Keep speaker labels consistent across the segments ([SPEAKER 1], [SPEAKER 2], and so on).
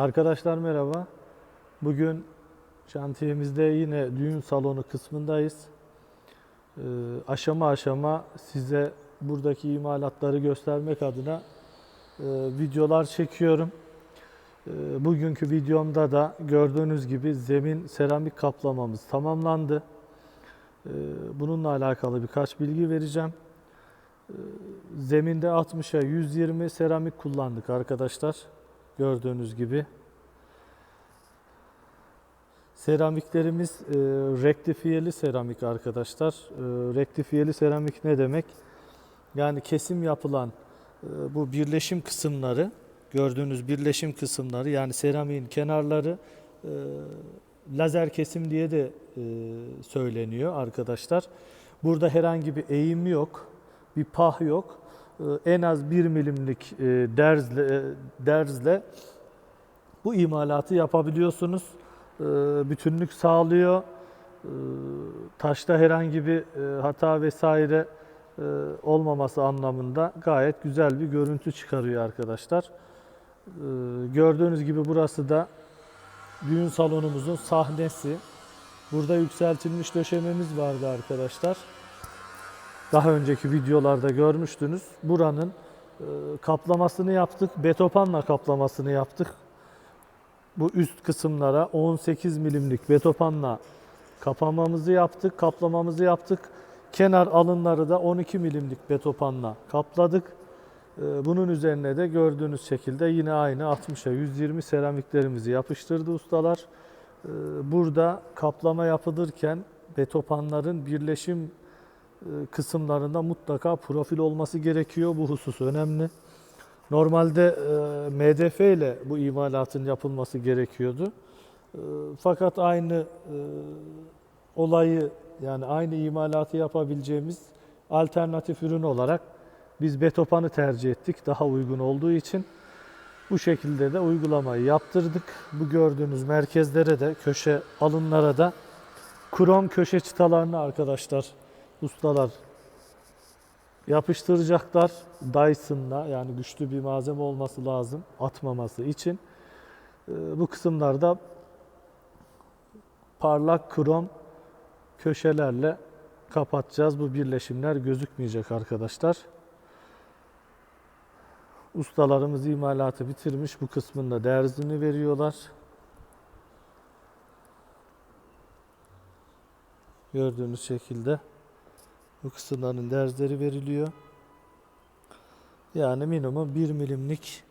[SPEAKER 1] Arkadaşlar merhaba. Bugün şantiyemizde yine düğün salonu kısmındayız. Ee, aşama aşama size buradaki imalatları göstermek adına e, videolar çekiyorum. Ee, bugünkü videomda da gördüğünüz gibi zemin seramik kaplamamız tamamlandı. Ee, bununla alakalı birkaç bilgi vereceğim. Ee, zeminde 60'a 120 seramik kullandık arkadaşlar. Gördüğünüz gibi. Seramiklerimiz e, rektifiyeli seramik arkadaşlar. E, rektifiyeli seramik ne demek? Yani kesim yapılan e, bu birleşim kısımları, gördüğünüz birleşim kısımları yani seramiğin kenarları e, lazer kesim diye de e, söyleniyor arkadaşlar. Burada herhangi bir eğim yok, bir pah yok. E, en az 1 milimlik e, derzle, e, derzle bu imalatı yapabiliyorsunuz. E, bütünlük sağlıyor. E, taşta herhangi bir e, hata vesaire olmaması anlamında gayet güzel bir görüntü çıkarıyor arkadaşlar. Gördüğünüz gibi burası da düğün salonumuzun sahnesi. Burada yükseltilmiş döşememiz vardı arkadaşlar. Daha önceki videolarda görmüştünüz. Buranın e, kaplamasını yaptık. Betopanla kaplamasını yaptık. Bu üst kısımlara 18 milimlik betopanla kapamamızı yaptık, kaplamamızı yaptık. Kenar alınları da 12 milimlik betopanla kapladık. E, Bunun üzerine de gördüğünüz şekilde yine aynı 60'a 120 seramiklerimizi yapıştırdı ustalar. E, Burada kaplama yapılırken betopanların birleşim kısımlarında mutlaka profil olması gerekiyor. Bu husus önemli. Normalde e, MDF ile bu imalatın yapılması gerekiyordu. E, Fakat aynı e, olayı yani aynı imalatı yapabileceğimiz alternatif ürün olarak biz betopanı tercih ettik daha uygun olduğu için. Bu şekilde de uygulamayı yaptırdık. Bu gördüğünüz merkezlere de köşe alınlara da krom köşe çıtalarını arkadaşlar ustalar yapıştıracaklar Dyson'la yani güçlü bir malzeme olması lazım atmaması için. Ee, Bu kısımlarda parlak krom köşelerle kapatacağız. Bu birleşimler gözükmeyecek arkadaşlar. Ustalarımız imalatı bitirmiş. Bu kısmında derzini veriyorlar. Gördüğünüz şekilde bu kısımların derzleri veriliyor. Yani minimum 1 milimlik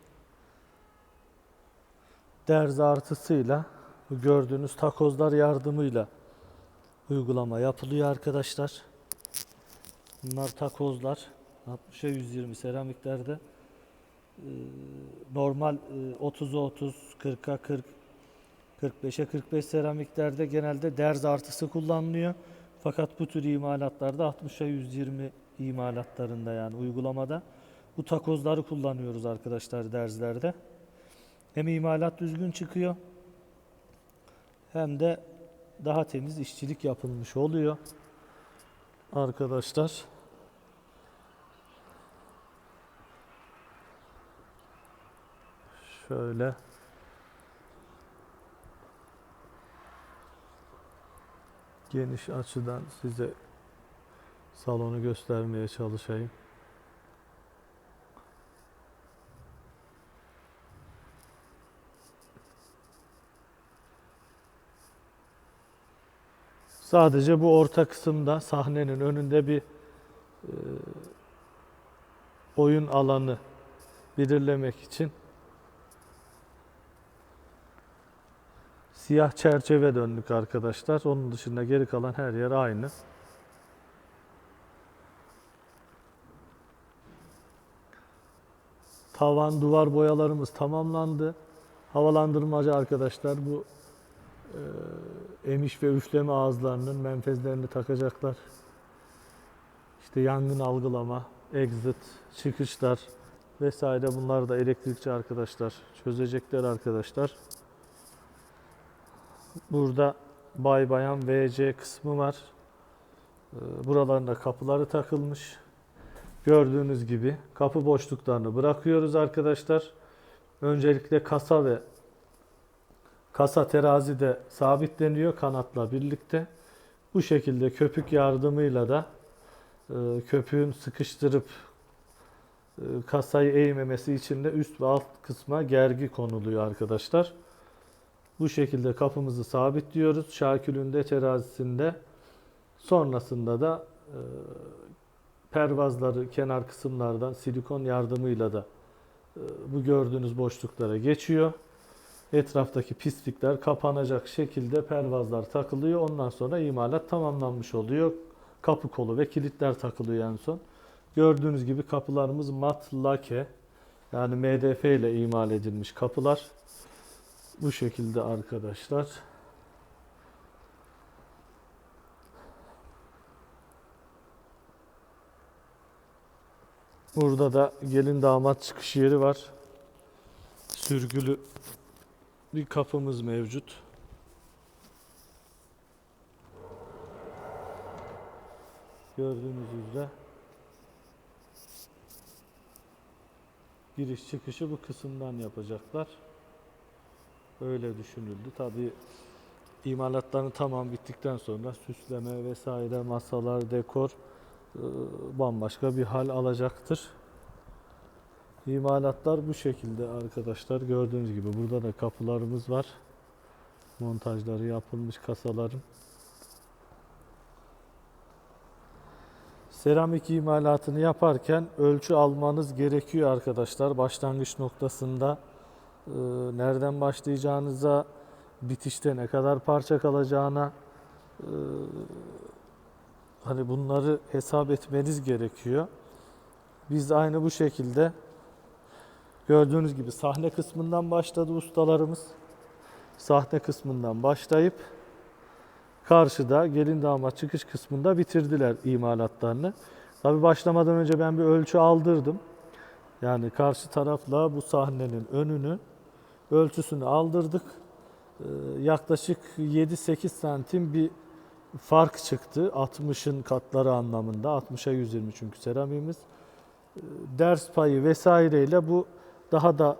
[SPEAKER 1] derz artısıyla bu gördüğünüz takozlar yardımıyla uygulama yapılıyor arkadaşlar. Bunlar takozlar. 60'a 120 seramiklerde normal e, 30'a 30, 40'a 40, 45'e 45 seramiklerde genelde derz artısı kullanılıyor. Fakat bu tür imalatlarda 60'a 120 imalatlarında yani uygulamada bu takozları kullanıyoruz arkadaşlar derzlerde. Hem imalat düzgün çıkıyor hem de daha temiz işçilik yapılmış oluyor. Arkadaşlar şöyle geniş açıdan size salonu göstermeye çalışayım. Sadece bu orta kısımda sahnenin önünde bir e, oyun alanı belirlemek için siyah çerçeve döndük arkadaşlar. Onun dışında geri kalan her yer aynı. Tavan, duvar boyalarımız tamamlandı. Havalandırmacı arkadaşlar bu e, emiş ve üfleme ağızlarının menfezlerini takacaklar. İşte yangın algılama, exit, çıkışlar vesaire bunlar da elektrikçi arkadaşlar çözecekler arkadaşlar. Burada bay bayan VC kısmı var. Ee, Buralarında kapıları takılmış. Gördüğünüz gibi kapı boşluklarını bırakıyoruz arkadaşlar. Öncelikle kasa ve Kasa terazide sabitleniyor kanatla birlikte. Bu şekilde köpük yardımıyla da e, köpüğün sıkıştırıp e, kasayı eğmemesi için de üst ve alt kısma gergi konuluyor arkadaşlar. Bu şekilde kapımızı sabitliyoruz. Şakülünde terazisinde. Sonrasında da e, pervazları kenar kısımlardan silikon yardımıyla da e, bu gördüğünüz boşluklara geçiyor. Etraftaki pislikler kapanacak şekilde pervazlar takılıyor. Ondan sonra imalat tamamlanmış oluyor. Kapı kolu ve kilitler takılıyor en son. Gördüğünüz gibi kapılarımız mat lake yani MDF ile imal edilmiş kapılar. Bu şekilde arkadaşlar. Burada da gelin damat çıkış yeri var. Sürgülü bir kapımız mevcut. Gördüğünüz üzere giriş çıkışı bu kısımdan yapacaklar. Öyle düşünüldü. Tabi imalatların tamam bittikten sonra süsleme vesaire masalar, dekor e, bambaşka bir hal alacaktır. İmalatlar bu şekilde arkadaşlar. Gördüğünüz gibi burada da kapılarımız var. Montajları yapılmış kasaların. Seramik imalatını yaparken ölçü almanız gerekiyor arkadaşlar. Başlangıç noktasında nereden başlayacağınıza, bitişte ne kadar parça kalacağına e, hani bunları hesap etmeniz gerekiyor. Biz aynı bu şekilde gördüğünüz gibi sahne kısmından başladı ustalarımız. Sahne kısmından başlayıp karşıda gelin damat çıkış kısmında bitirdiler imalatlarını. Tabi başlamadan önce ben bir ölçü aldırdım. Yani karşı tarafla bu sahnenin önünü ölçüsünü aldırdık. Ee, yaklaşık 7-8 santim bir fark çıktı. 60'ın katları anlamında. 60'a 120 çünkü seramiğimiz. Ee, Ders payı vesaireyle bu daha da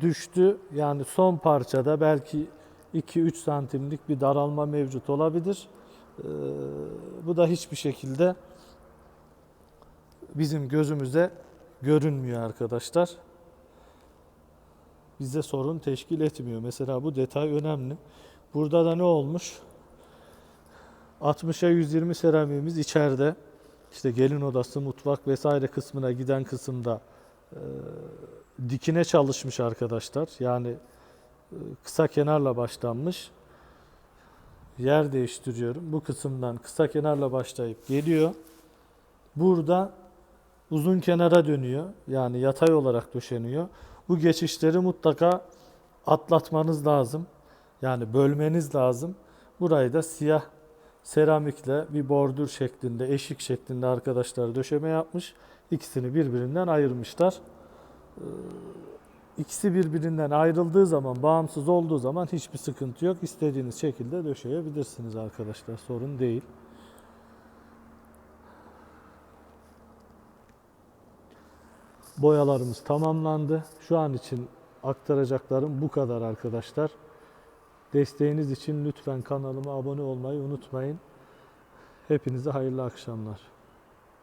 [SPEAKER 1] düştü. Yani son parçada belki 2-3 santimlik bir daralma mevcut olabilir. Ee, bu da hiçbir şekilde bizim gözümüze görünmüyor arkadaşlar. Bize sorun teşkil etmiyor. Mesela bu detay önemli. Burada da ne olmuş? 60'a 120 seramiğimiz içeride. İşte gelin odası, mutfak vesaire kısmına giden kısımda e, dikine çalışmış arkadaşlar. Yani e, kısa kenarla başlanmış. Yer değiştiriyorum. Bu kısımdan kısa kenarla başlayıp geliyor. Burada uzun kenara dönüyor. Yani yatay olarak döşeniyor. Bu geçişleri mutlaka atlatmanız lazım. Yani bölmeniz lazım. Burayı da siyah seramikle bir bordür şeklinde, eşik şeklinde arkadaşlar döşeme yapmış. İkisini birbirinden ayırmışlar. Ee, İkisi birbirinden ayrıldığı zaman, bağımsız olduğu zaman hiçbir sıkıntı yok. İstediğiniz şekilde döşeyebilirsiniz arkadaşlar. Sorun değil. Boyalarımız tamamlandı. Şu an için aktaracaklarım bu kadar arkadaşlar. Desteğiniz için lütfen kanalıma abone olmayı unutmayın. Hepinize hayırlı akşamlar.